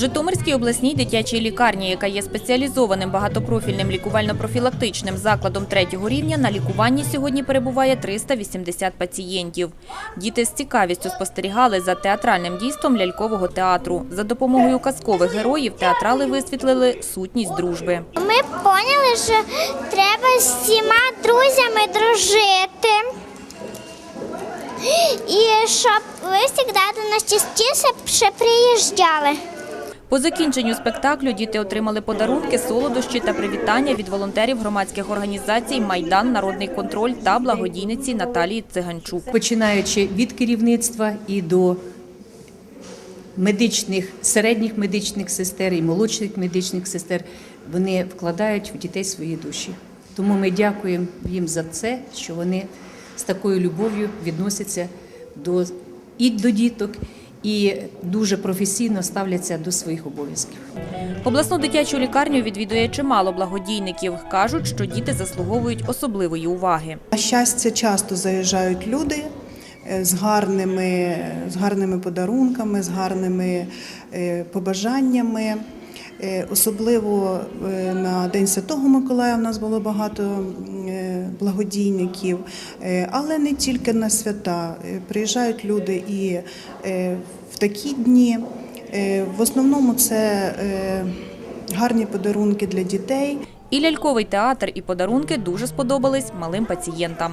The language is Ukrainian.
Житомирській обласній дитячій лікарні, яка є спеціалізованим багатопрофільним лікувально-профілактичним закладом третього рівня, на лікуванні сьогодні перебуває 380 пацієнтів. Діти з цікавістю спостерігали за театральним дійством лялькового театру. За допомогою казкових героїв театрали висвітлили сутність дружби. Ми поняли, що треба з всіма друзями дружити. І щоб ви завжди до нас частіше приїжджали. По закінченню спектаклю діти отримали подарунки, солодощі та привітання від волонтерів громадських організацій Майдан, Народний контроль та благодійниці Наталії Циганчук. починаючи від керівництва і до медичних, середніх медичних сестер і молодших медичних сестер, вони вкладають в дітей свої душі. Тому ми дякуємо їм за це, що вони з такою любов'ю відносяться до, і до діток, і дуже професійно ставляться до своїх обов'язків. Обласну дитячу лікарню відвідує чимало благодійників. Кажуть, що діти заслуговують особливої уваги. На щастя, часто заїжджають люди е, з гарними, з гарними подарунками, з гарними е, побажаннями. Е, Особливо е, на День Святого Миколая у нас було багато е, благодійників, але не тільки на свята. Приїжджають люди і в такі дні. В основному це гарні подарунки для дітей. І ляльковий театр, і подарунки дуже сподобались малим пацієнтам.